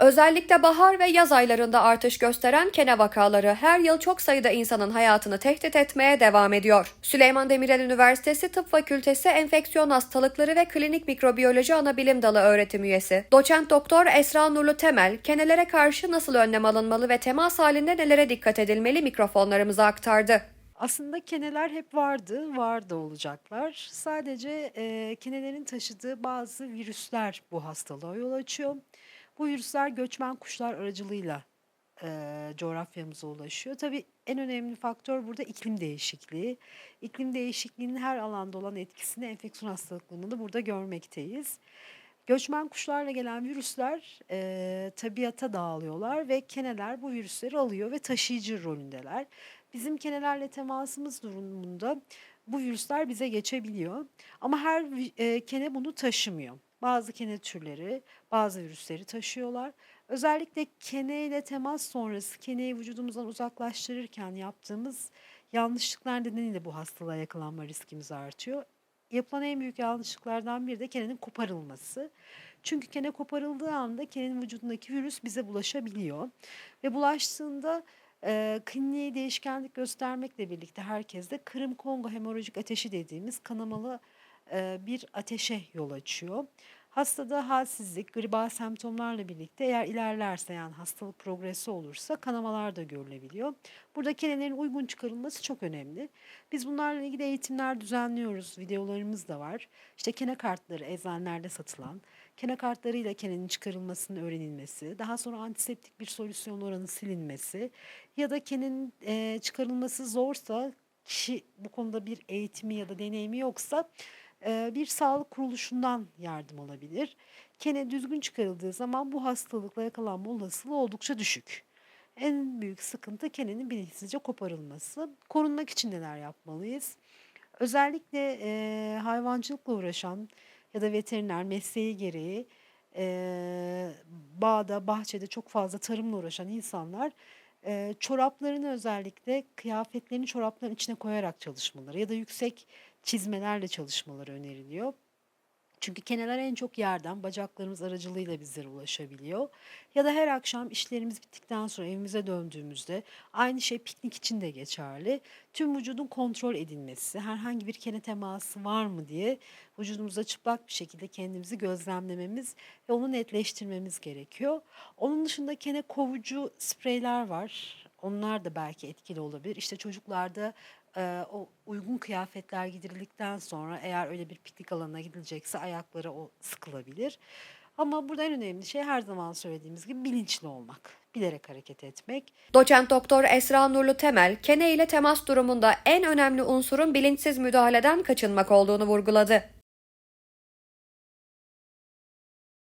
Özellikle bahar ve yaz aylarında artış gösteren kene vakaları her yıl çok sayıda insanın hayatını tehdit etmeye devam ediyor. Süleyman Demirel Üniversitesi Tıp Fakültesi Enfeksiyon Hastalıkları ve Klinik Mikrobiyoloji Anabilim Dalı öğretim üyesi. Doçent Doktor Esra Nurlu Temel, kenelere karşı nasıl önlem alınmalı ve temas halinde nelere dikkat edilmeli mikrofonlarımıza aktardı. Aslında keneler hep vardı, var da olacaklar. Sadece e, kenelerin taşıdığı bazı virüsler bu hastalığa yol açıyor. Bu virüsler göçmen kuşlar aracılığıyla e, coğrafyamıza ulaşıyor. Tabii en önemli faktör burada iklim değişikliği. İklim değişikliğinin her alanda olan etkisini enfeksiyon hastalıklarında da burada görmekteyiz. Göçmen kuşlarla gelen virüsler e, tabiata dağılıyorlar ve keneler bu virüsleri alıyor ve taşıyıcı rolündeler. Bizim kenelerle temasımız durumunda bu virüsler bize geçebiliyor. Ama her e, kene bunu taşımıyor. Bazı kene türleri bazı virüsleri taşıyorlar. Özellikle kene ile temas sonrası keneyi vücudumuzdan uzaklaştırırken yaptığımız yanlışlıklar nedeniyle bu hastalığa yakalanma riskimiz artıyor. Yapılan en büyük yanlışlıklardan biri de kenenin koparılması. Çünkü kene koparıldığı anda kenenin vücudundaki virüs bize bulaşabiliyor. Ve bulaştığında e, kliniğe değişkenlik göstermekle birlikte herkeste Kırım Kongo hemorajik ateşi dediğimiz kanamalı bir ateşe yol açıyor. Hastada halsizlik, gribal semptomlarla birlikte eğer ilerlerse yani hastalık progresi olursa kanamalar da görülebiliyor. Burada kenelerin uygun çıkarılması çok önemli. Biz bunlarla ilgili eğitimler düzenliyoruz, videolarımız da var. İşte kene kartları eczanelerde satılan, kene kartlarıyla kenenin çıkarılmasının öğrenilmesi, daha sonra antiseptik bir solüsyon oranı silinmesi ya da kenenin e, çıkarılması zorsa kişi bu konuda bir eğitimi ya da deneyimi yoksa e, bir sağlık kuruluşundan yardım alabilir. Kene düzgün çıkarıldığı zaman bu hastalıkla yakalanma olasılığı oldukça düşük. En büyük sıkıntı kenenin bilinçsizce koparılması. Korunmak için neler yapmalıyız? Özellikle e, hayvancılıkla uğraşan ya da veteriner mesleği gereği e, bağda, bahçede çok fazla tarımla uğraşan insanlar e, çoraplarını özellikle kıyafetlerini çorapların içine koyarak çalışmaları ya da yüksek çizmelerle çalışmaları öneriliyor. Çünkü keneler en çok yerden bacaklarımız aracılığıyla bizlere ulaşabiliyor. Ya da her akşam işlerimiz bittikten sonra evimize döndüğümüzde aynı şey piknik için de geçerli. Tüm vücudun kontrol edilmesi, herhangi bir kene teması var mı diye vücudumuza çıplak bir şekilde kendimizi gözlemlememiz ve onu netleştirmemiz gerekiyor. Onun dışında kene kovucu spreyler var. Onlar da belki etkili olabilir. İşte çocuklarda e, o uygun kıyafetler gidirildikten sonra eğer öyle bir piknik alanına gidilecekse ayaklara o sıkılabilir. Ama burada en önemli şey her zaman söylediğimiz gibi bilinçli olmak, bilerek hareket etmek. Doçent Doktor Esra Nurlu Temel, kene ile temas durumunda en önemli unsurun bilinçsiz müdahaleden kaçınmak olduğunu vurguladı.